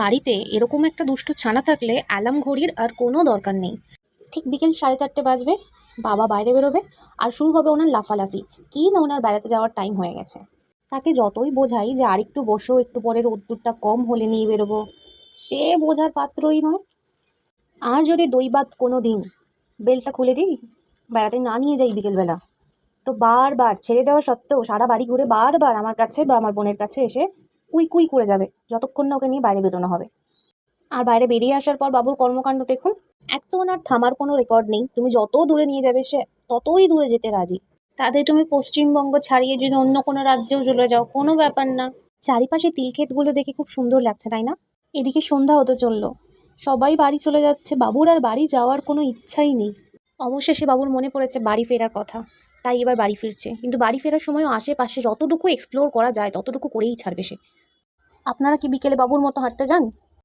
বাড়িতে এরকম একটা দুষ্টু ছানা থাকলে অ্যালার্ম ঘড়ির আর কোনো দরকার নেই। ঠিক বিকেল সাড়ে চারটে বাজবে, বাবা বাইরে বেরোবে আর শুরু হবে ওনার লাফালাফি। কি না ওনার বেড়াতে যাওয়ার টাইম হয়ে গেছে। তাকে যতই বোঝাই যে আর একটু বসো, একটু পরে রোদ্দুরটা কম হলে নিয়ে বেরোবো, সে বোঝার পাত্রই নয়। আর যদি দৈবাত কোনো দিন বেলটা খুলে দিই, বেড়াতে না নিয়ে যাই বিকেলবেলা, তো বারবার ছেড়ে দেওয়া সত্ত্বেও সারা বাড়ি ঘুরে বারবার আমার কাছে বা আমার বোনের কাছে এসে কুই কুই করে যাবে। যতক্ষণ না ওকে নিয়ে বাইরে বেরোনো হবে। আর বাইরে বেরিয়ে আসার পর বাবুর কর্মকাণ্ড দেখুন। এক তো ওনার থামার কোনো রেকর্ড নেই। তুমি যত দূরে নিয়ে যাবে সে ততই দূরে যেতে রাজি। তাদের তুমি পশ্চিমবঙ্গ ছাড়িয়ে যদি অন্য কোনো রাজ্যেও চলে যাও, কোনো ব্যাপার না। চারিপাশে তিলক্ষেতগুলো দেখে খুব সুন্দর লাগছে, তাই না? এদিকে সন্ধ্যা হতে চলল। সবাই বাড়ি চলে যাচ্ছে। বাবুর আর বাড়ি যাওয়ার কোনো ইচ্ছাই নেই। অবশেষে বাবুর মনে পড়েছে বাড়ি ফেরার কথা। তাই এবার বাড়ি ফিরছে। কিন্তু বাড়ি ফেরার সময়ও আশেপাশে যতটুকু এক্সপ্লোর করা যায়, ততটুকু করেই ছাড়বে সে। আপনারা কি বিকেলে বাবুর মতো হাঁটতে যান?